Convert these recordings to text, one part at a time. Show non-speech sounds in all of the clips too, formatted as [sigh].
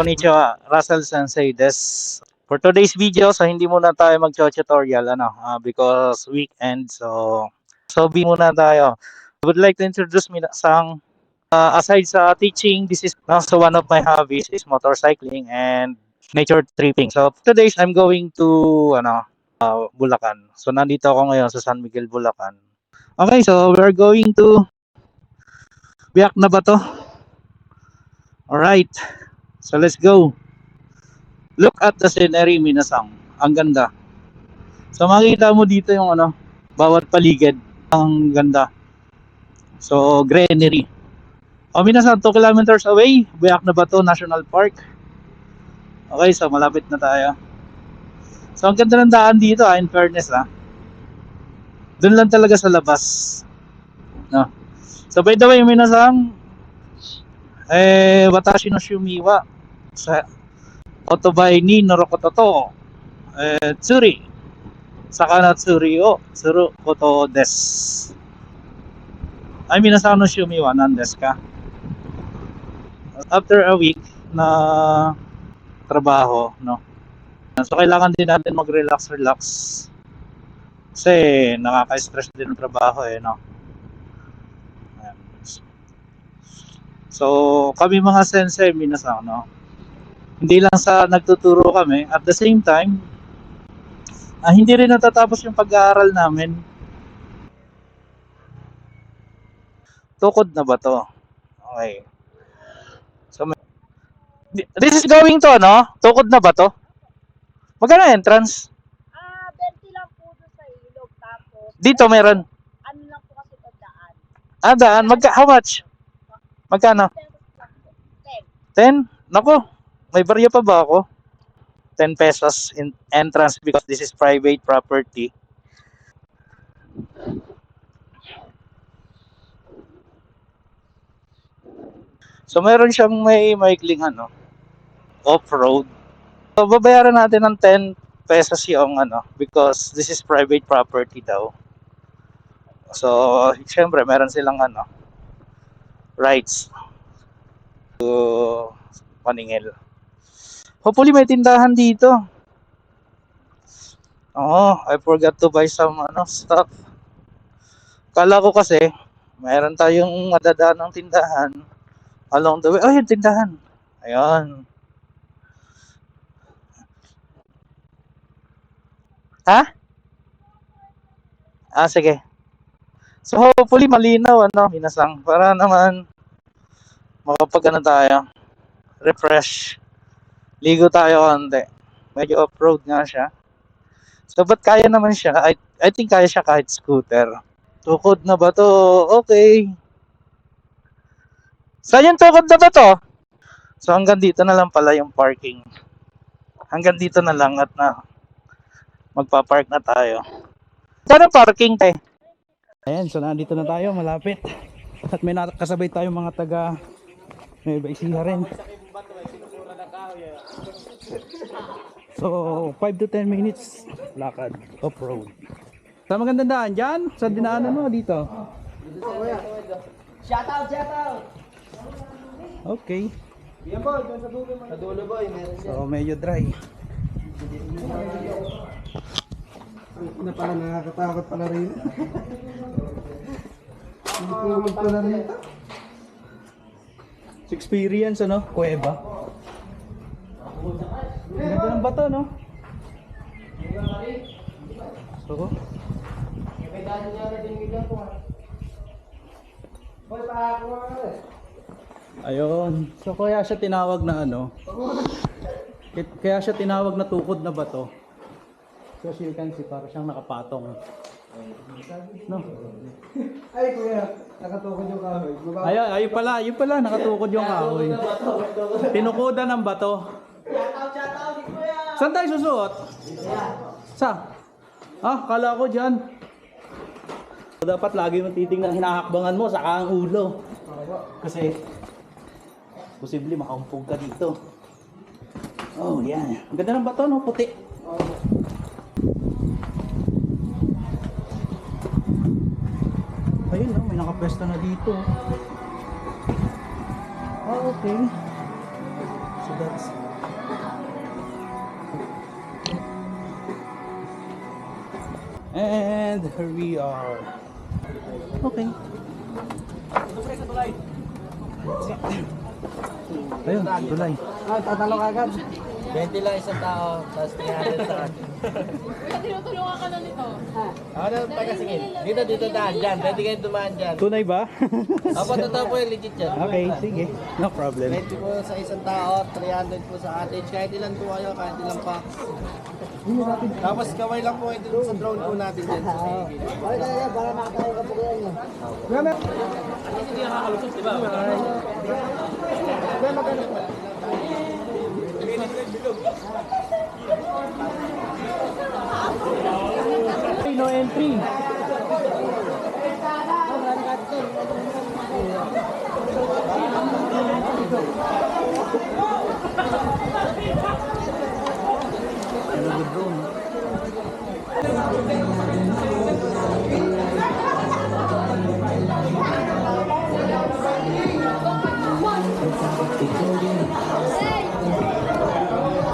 Konnichiwa, Russell Sensei des. For today's video, so hindi muna tayo mag-tutorial ano, ah, because weekend. So, so be muna tayo. I would like to introduce Minasang. Uh, aside sa teaching, this is also one of my hobbies is motorcycling and nature tripping. So, today's I'm going to ano, uh, Bulacan. So, nandito ako ngayon sa San Miguel, Bulacan. Okay, so we're going to Biyak na ba to? Alright. So let's go. Look at the scenery, Minasang. Ang ganda. So makita mo dito yung ano, bawat paligid. Ang ganda. So greenery. O Minasang, 2 kilometers away, Biak na Bato National Park. Okay, so malapit na tayo. So ang ganda ng daan dito, ah, in fairness ah. Doon lang talaga sa labas. No. So by the way, Minasang, eh, watashi no shumiwa sa otobay ni Norokototo eh, tsuri. Saka na tsuri o tsuru koto des ay minasan no shumiwa nan desu ka. After a week na trabaho no? So kailangan din natin mag relax. Kasi nakaka-stress din ang trabaho eh no. So, kami mga sensei, minasang, no? Hindi lang sa nagtuturo kami, at the same time, ah, hindi rin natatapos yung pag-aaral namin. Tukod na ba to? Okay. So, this is going to, no? Tukod na ba to? Magkano entrance? Ah, 20 lang po doon sa ilog. Tapos, Dito meron. ano lang po kasi ito daan. Ah, daan. Magka, how much? Magkano? 10 lang po. 10. 10? Nako, may barya pa ba ako? 10 pesos in entrance because this is private property. So meron siyang may maikling ano, off-road. So babayaran natin ng 10 pesos yung ano because this is private property daw. So syempre meron silang ano rights to maningil. Hopefully may tindahan dito. Oo, I forgot to buy some ano stuff. Kala ko kasi mayroon tayong madadaan ng tindahan along the way. Oh, yung tindahan. Ayun. Ha? Ah, sige. So hopefully malinaw ano, minasang para naman makapag ano tayo, refresh. Ligo tayo konti. Medyo off-road nga siya. So, ba't kaya naman siya? I, I think kaya siya kahit scooter. Tukod na ba to? Okay. Saan yung tukod na ba to? So, hanggang dito na lang pala yung parking. Hanggang dito na lang at na magpa-park na tayo. Saan ang parking, te? Ayan, so nandito na tayo, malapit. At may nakasabay tayo mga taga may baisiha rin. So, 5 to 10 minutes lakad off-road. Sa magandang daan dyan? Sa dinaanan mo dito? Shout out, shout out! Okay. Yan po, doon sa dulo mo. Sa dulo boy, meron So, medyo dry. na pala nakakatakot pala rin. Hindi ko pala rin. Sa experience, ano? Kuweba. Ganda ng bato, no? Ako nga ayun. So, kaya siya tinawag na ano? Kaya siya tinawag na tukod na bato. So, as you can see, para siyang nakapatong. No? Ay, kuya, nakatukod yung kahoy. Baba. Ay, ay pala, ayun pala, nakatukod yung kahoy. Tinukodan ng bato. Saan tayo susuot? Sa? Ah, kala ko dyan. Dapat lagi mong titingnan hinahakbangan mo, saka ang ulo. Kasi, posible makaumpog ka dito. Oh, yan. Ang ganda ng bato, no? Puti. Ayun, no? may nakapwesto na dito. Ah, okay. So that's... And here we are. Okay. Ayun, tulay. Ah, tatalo ka agad. 20 lang isang tao, tapos 300 sa akin. Kuya, tinutulungan ka na nito. Ako na taga sige. Dito, dito daan, dyan. Pwede kayo dumaan dyan. Tunay ba? Apo, totoo po yung legit yan. okay, sige. No problem. 20 po sa isang tao, 300 po sa cottage. Kahit ilan po kayo, kahit ilan pa. Tapos kamay lang po ito sa drone po natin dyan. sa gilid. Okay, kaya para makatayo ka po kaya niyo. Kuya, may... Kuya, magkano po? No entry. Doon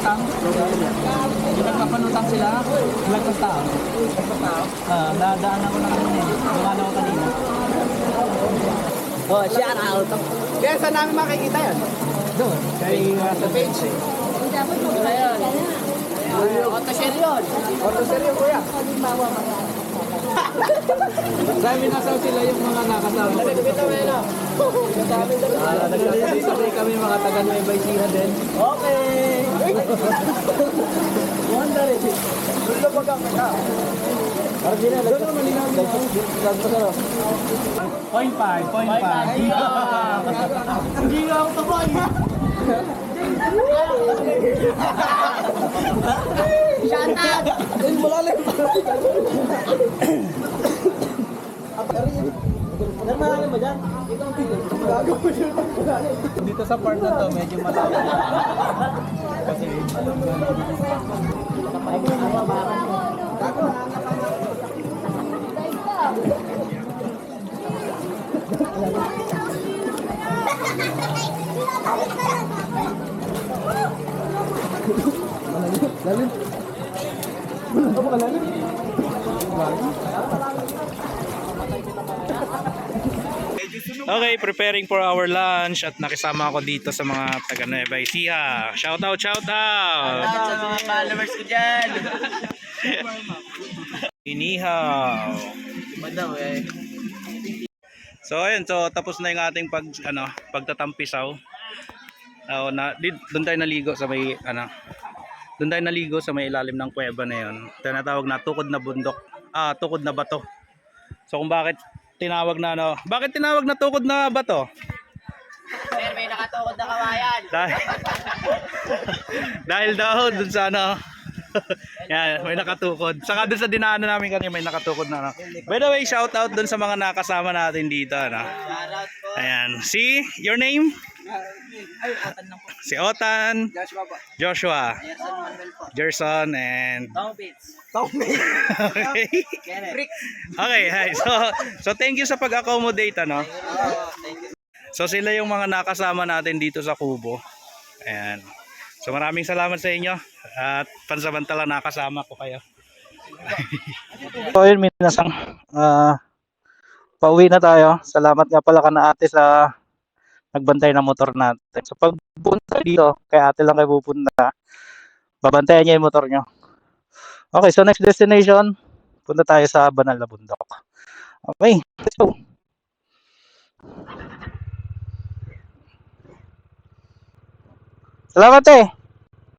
Nagpapanutang. Yung nagpapanutang sila. Kang tao? Ah, nadaan ako ng ano eh. Dumalo ako kanina. Oh, shout out! Kaya saan namin makikita yan? Doon. Kay uh, sa page eh. Auto share yun! Orto seryo kuya. Sabi nasaw sila yung mga nakasama ko. Ito, Melo. Ah, Nagsasabay kami mga taga Nueva Ecija din. Okay! Wanda rin. Gusto pa ka ka. Arjuna, doon naman linawin mo. Point five, point five. Hindi nga ako tabay! [laughs] Shout out! Ayun, malalim. Malalim mo dyan? Dito sa part na to, medyo malalim. Kasi, lalim. Okay, preparing for our lunch at nakisama ako dito sa mga taga Nueva Ecija. Shout out, shout out! Sa mga followers ko dyan! Inihaw. Madaw eh. So ayun, so tapos na yung ating pag ano, pagtatampisaw. Oh, na di, doon tayo naligo sa may ano. Doon tayo naligo sa may ilalim ng kuweba na 'yon. Tinatawag na tukod na bundok. Ah, tukod na bato. So kung bakit tinawag na ano, bakit tinawag na tukod na bato? Sir, may nakatukod na kawayan! Dahil [laughs] Dahil daw dun sa ano [laughs] Yan, may nakatukod. Saka dun sa dinaanan namin kanina may nakatukod na ano. By the way, shout out dun sa mga nakasama natin dito ano. Ayan. Si, your name? Ay, atan lang po. Si Otan, Joshua pa. Joshua, Gerson Manuel po. Gerson, and... Tom Bates. Okay. [laughs] Okay, hi. So, so thank you sa pag-accommodate, ano. Thank you. So sila yung mga nakasama natin dito sa Kubo. Ayan. So maraming salamat sa inyo at pansamantala nakasama ko kayo. [laughs] so yun minasang uh, pauwi na tayo. Salamat nga pala ka na ate sa nagbantay ng motor natin. So pag punta dito, kay ate lang kayo pupunta. Babantayan niya yung motor nyo. Okay, so next destination, punta tayo sa Banal na Bundok. Okay, let's go. Salamat eh.